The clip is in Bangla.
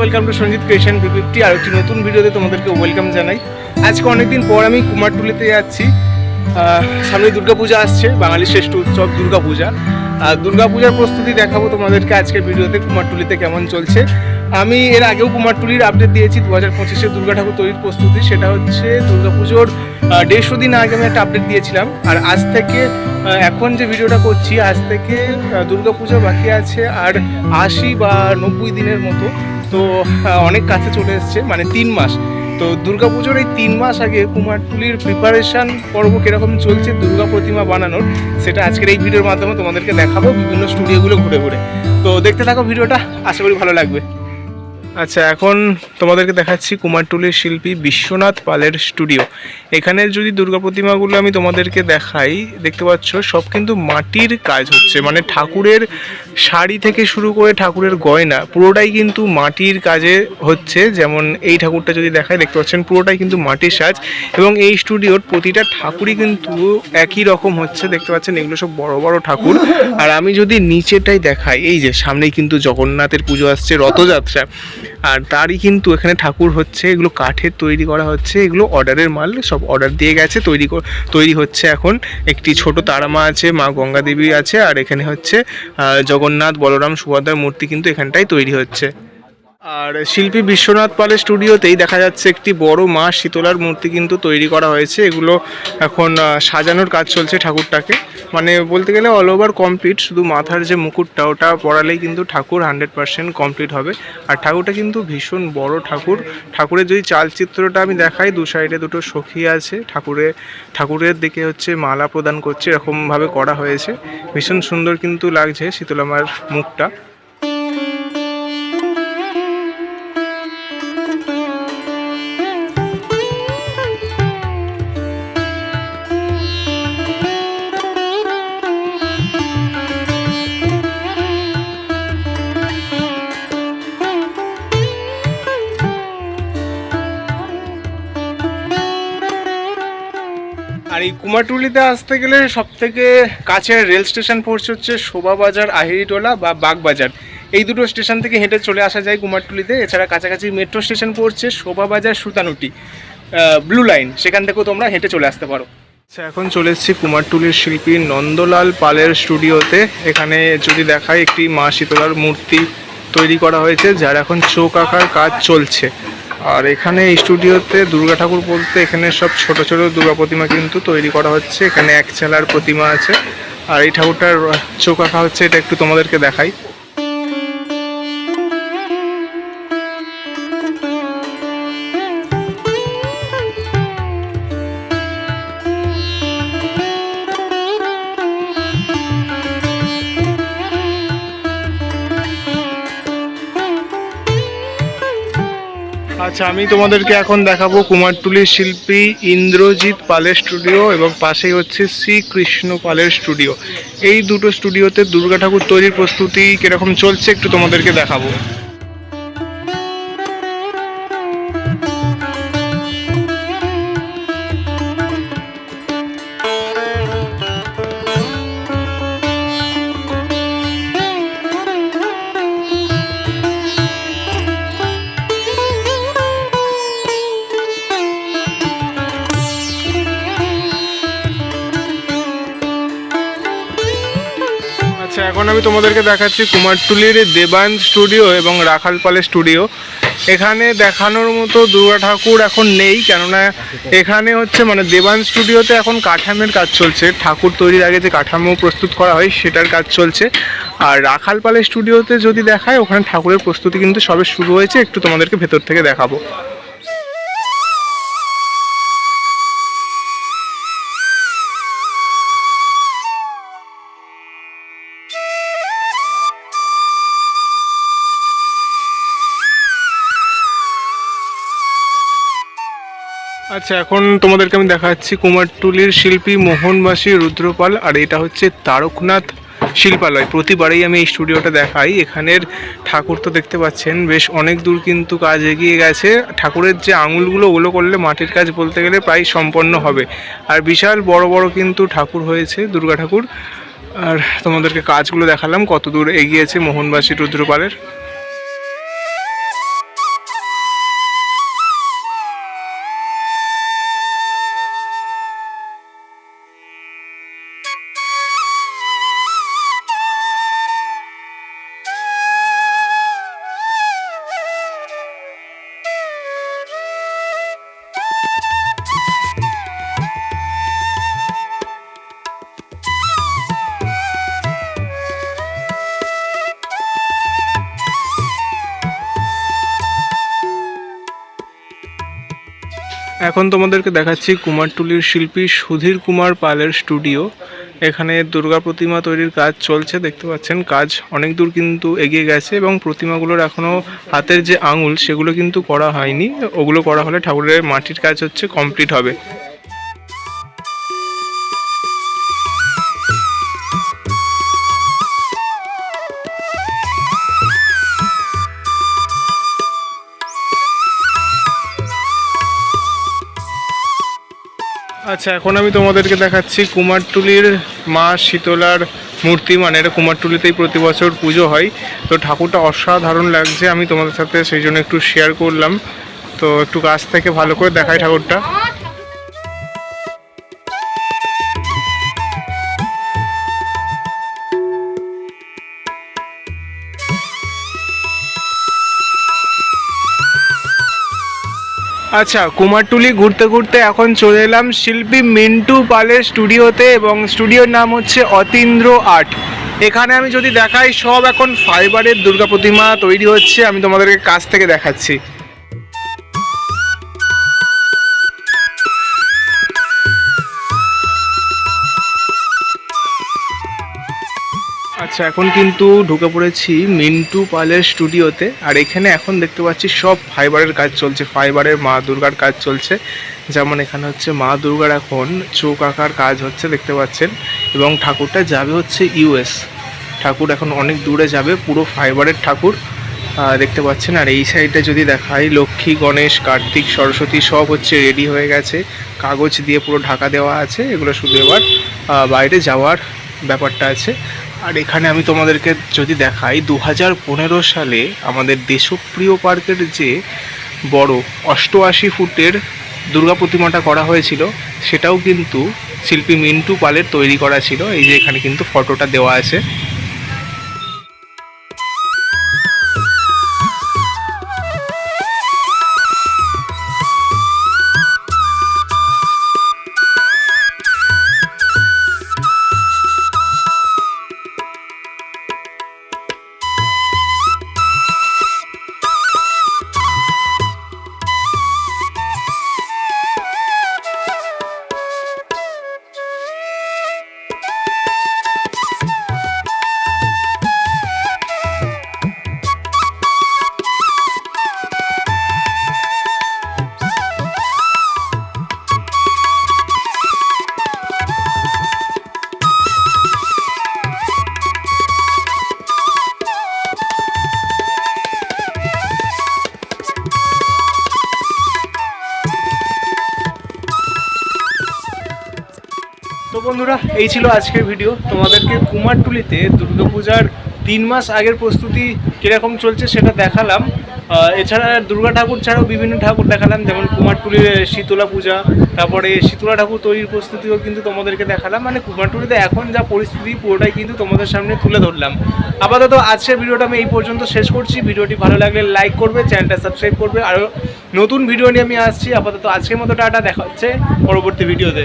Welcome to Sanjit creation fifty আর একটি নতুন ভিডিওতে তোমাদেরকে ওয়েলকাম জানাই। আজকে অনেকদিন পর আমি কুমারটুলিতে যাচ্ছি। সামনে দুর্গাপূজা আসছে, বাঙালির শ্রেষ্ঠ উৎসব দুর্গাপূজা। আর দুর্গাপূজার প্রস্তুতি দেখাবো তোমাদেরকে আজকের ভিডিওতে, কুমারটুলিতে কেমন চলছে। আমি এর আগেও কুমারটুলির আপডেট দিয়েছি, দু হাজার পঁচিশে দুর্গা ঠাকুর তৈরির প্রস্তুতি। সেটা হচ্ছে দুর্গাপুজোর দেড়শো দিন আগে আমি একটা আপডেট দিয়েছিলাম। আর আজ থেকে এখন যে ভিডিওটা করছি, আজ থেকে দুর্গাপুজো বাকি আছে আর আশি বা নব্বই দিনের মতো। তো অনেক কাছে চলে এসছে মানে তিন মাস। তো দুর্গা পুজোর এই তিন মাস আগে কুমারটুলির প্রিপারেশান পর্ব কীরকম চলছে, দুর্গা প্রতিমা বানানোর, সেটা আজকের এই ভিডিওর মাধ্যমে তোমাদেরকে দেখাবো, বিভিন্ন স্টুডিওগুলো ঘুরে ঘুরে। তো দেখতে থাকো ভিডিওটা, আশা করি ভালো লাগবে। আচ্ছা এখন তোমাদেরকে দেখাচ্ছি কুমারটুলির শিল্পী বিশ্বনাথ পালের স্টুডিও। এখানের যদি দুর্গা প্রতিমাগুলো আমি তোমাদেরকে দেখাই, দেখতে পাচ্ছ, সব কিন্তু মাটির কাজ হচ্ছে। মানে ঠাকুরের শাড়ি থেকে শুরু করে ঠাকুরের গয়না, পুরোটাই কিন্তু মাটির কাজে হচ্ছে। যেমন এই ঠাকুরটা যদি দেখাই, দেখতে পাচ্ছেন, পুরোটাই কিন্তু মাটির সাজ। এবং এই স্টুডিওর প্রতিটা ঠাকুরই কিন্তু একই রকম হচ্ছে। দেখতে পাচ্ছেন, এগুলো সব বড় বড় ঠাকুর। আর আমি যদি নিচেটাই দেখাই, এই যে সামনেই কিন্তু জগন্নাথের পুজো আসছে, রথযাত্রা। আর তারই কিন্তু এখানে ঠাকুর হচ্ছে, এগুলো কাঠের তৈরি করা হচ্ছে, এগুলো অর্ডারের মাল, সব অর্ডার দিয়ে গেছে, তৈরি তৈরি হচ্ছে এখন। একটি ছোট তারামা আছে, মা গঙ্গা দেবী আছে, আর এখানে হচ্ছে জগন্নাথ, বলরাম, সুভদ্রার মূর্তি কিন্তু এখানটাই তৈরি হচ্ছে। আর শিল্পী বিশ্বনাথ পালের স্টুডিওতেই দেখা যাচ্ছে একটি বড় মা শীতলার মূর্তি কিন্তু তৈরি করা হয়েছে। এগুলো এখন সাজানোর কাজ চলছে ঠাকুরটাকে। মানে বলতে গেলে অল ওভার কমপ্লিট শুধু মাথার যে মুকুটটা, ওটা পড়ালেই কিন্তু ঠাকুর হান্ড্রেড পার্সেন্ট কমপ্লিট হবে। আর ঠাকুরটা কিন্তু ভীষণ বড় ঠাকুর। ঠাকুরের যদি চালচিত্রটা আমি দেখাই, দু সাইডে দুটো সখী আছে। ঠাকুরে, ঠাকুরের দিকে হচ্ছে মালা প্রদান করছে, এরকমভাবে করা হয়েছে। ভীষণ সুন্দর কিন্তু লাগছে শীতলামার মুখটা। আর এই কুমারটুলিতে আসতে গেলে সব থেকে কাছের রেল স্টেশন পড়ছে হচ্ছে শোভাবাজার, আহিরিটোলা বা বাগবাজার। এই দুটো স্টেশন থেকে হেঁটে চলে আসা যায় কুমারটুলিতে। এছাড়া কাছাকাছি মেট্রো স্টেশন পড়ছে শোভাবাজার, সুতানুটি ব্লু লাইন। সেখান থেকেও তোমরা হেঁটে চলে আসতে পারো। আচ্ছা এখন চলে এসেছি কুমারটুলির শিল্পী নন্দলাল পালের স্টুডিওতে। এখানে যদি দেখায় একটি মা শীতলার মূর্তি তৈরি করা হয়েছে, যার এখন চোখ আঁকার কাজ চলছে। আর এখানে স্টুডিওতে দুর্গা ঠাকুর বলতে এখানে সব ছোট ছোট দুর্গা প্রতিমা কিন্তু তৈরি করা হচ্ছে। এখানে এক ছেলার প্রতিমা আছে। আর এই ঠাকুরটার চোখ আঁকা হচ্ছে, এটা একটু তোমাদেরকে দেখাই। আচ্ছা আমি তোমাদেরকে এখন দেখাবো কুমারটুলির শিল্পী ইন্দ্রজিৎ পালের স্টুডিও এবং পাশেই হচ্ছে শ্রীকৃষ্ণ পালের স্টুডিও। এই দুটো স্টুডিওতে দুর্গা ঠাকুর তৈরির প্রস্তুতি কীরকম চলছে একটু তোমাদেরকে দেখাবো। আমি তোমাদেরকে দেখাচ্ছি কুমারটুলির দেবান স্টুডিও এবং রাখাল পালের স্টুডিও। এখানে দেখানোর মতো দুর্গা ঠাকুর এখন নেই, কেননা এখানে হচ্ছে মানে দেবান স্টুডিওতে এখন কাঠামের কাজ চলছে। ঠাকুর তৈরির আগে যে কাঠামো প্রস্তুত করা হয়, সেটার কাজ চলছে। আর রাখাল পালের স্টুডিওতে যদি দেখায়, ওখানে ঠাকুরের প্রস্তুতি কিন্তু সবে শুরু হয়েছে, একটু তোমাদেরকে ভেতর থেকে দেখাবো। আচ্ছা এখন তোমাদেরকে আমি দেখাচ্ছি কুমারটুলির শিল্পী মোহনবাসী রুদ্রপাল, আর এটা হচ্ছে তারকনাথ শিল্পালয়। প্রতিবারেই আমি এই স্টুডিওটা দেখাই। এখানের ঠাকুর তো দেখতে পাচ্ছেন, বেশ অনেক দূর কিন্তু কাজ এগিয়ে গেছে। ঠাকুরের যে আঙুলগুলো, ওগুলো করলে মাটির কাজ বলতে গেলে প্রায় সম্পন্ন হবে। আর বিশাল বড় বড় কিন্তু ঠাকুর হয়েছে, দুর্গা ঠাকুর। আর তোমাদেরকে কাজগুলো দেখালাম, কত দূর এগিয়েছে মোহনবাসী রুদ্রপালের। এখন তোমাদেরকে দেখাচ্ছি কুমারটুলির শিল্পী সুধীর কুমার পালের স্টুডিও। এখানে দুর্গা প্রতিমা তৈরির কাজ চলছে, দেখতে পাচ্ছেন। কাজ অনেক দূর কিন্তু এগিয়ে গেছে এবং প্রতিমাগুলোর এখনও হাতের যে আঙুল, সেগুলো কিন্তু করা হয়নি। ওগুলো করা হলে ঠাকুরের মাটির কাজ হচ্ছে কমপ্লিট হবে। আচ্ছা এখন আমি তোমাদেরকে দেখাচ্ছি কুমারটুলির মা শীতলার মূর্তি। মানে এটা কুমারটুলিতেই প্রতি বছর পুজো হয়। তো ঠাকুরটা অসাধারণ লাগছে, আমি তোমাদের সাথে সেই জন্য একটু শেয়ার করলাম। তো একটু কাছ থেকে ভালো করে দেখাই ঠাকুরটা। আচ্ছা কুমারটুলি ঘুরতে ঘুরতে এখন চলে এলাম শিল্পী মিন্টু পালের স্টুডিওতে এবং স্টুডিওর নাম হচ্ছে অতীন্দ্র আর্ট। এখানে আমি যদি দেখাই, সব এখন ফাইবারের দুর্গা প্রতিমা তৈরি হচ্ছে, আমি তোমাদেরকে কাছ থেকে দেখাচ্ছি। আচ্ছা এখন কিন্তু ঢুকে পড়েছি মিন্টু পালের স্টুডিওতে। আর এখানে এখন দেখতে পাচ্ছি সব ফাইবারের কাজ চলছে, ফাইবারের মা দুর্গার কাজ চলছে। যেমন এখানে হচ্ছে মা দুর্গার এখন চোখ আঁকার কাজ হচ্ছে দেখতে পাচ্ছেন। এবং ঠাকুরটা যাবে হচ্ছে ইউএস ঠাকুর এখন অনেক দূরে যাবে, পুরো ফাইবারের ঠাকুর। দেখতে পাচ্ছেন, আর এই সাইডে যদি দেখাই, লক্ষ্মী, গণেশ, কার্তিক, সরস্বতী, সব হচ্ছে রেডি হয়ে গেছে। কাগজ দিয়ে পুরো ঢাকা দেওয়া আছে, এগুলো শুধু এবার বাইরে যাওয়ার ব্যাপারটা আছে। আর এখানে আমি তোমাদেরকে যদি দেখাই দু হাজার পনেরো সালে আমাদের দেশপ্রিয় পার্কের যে বড় অষ্টআশি ফুটের দুর্গা প্রতিমাটা করা হয়েছিল, সেটাও কিন্তু শিল্পী মিন্টু পালের তৈরি করা ছিল। এই যে এখানে কিন্তু ফটোটা দেওয়া আছে। বন্ধুরা, এই ছিল আজকের ভিডিও। তোমাদেরকে কুমারটুলিতে দুর্গাপূজার তিন মাস আগের প্রস্তুতি কীরকম চলছে সেটা দেখালাম। এছাড়া দুর্গা ঠাকুর ছাড়াও বিভিন্ন ঠাকুর দেখালাম, যেমন কুমারটুলির শীতলা পূজা, তারপরে শীতলা ঠাকুর তৈরির প্রস্তুতিও কিন্তু তোমাদেরকে দেখালাম। মানে কুমারটুলিতে এখন যা পরিস্থিতি, পুরোটাই কিন্তু তোমাদের সামনে তুলে ধরলাম। আপাতত আজকের ভিডিওটা আমি এই পর্যন্ত শেষ করছি। ভিডিওটি ভালো লাগলে লাইক করবে, চ্যানেলটা সাবস্ক্রাইব করবে। আর নতুন ভিডিও নিয়ে আমি আসছি। আপাতত আজকের মতো টাটা, দেখা হচ্ছে পরবর্তী ভিডিওতে।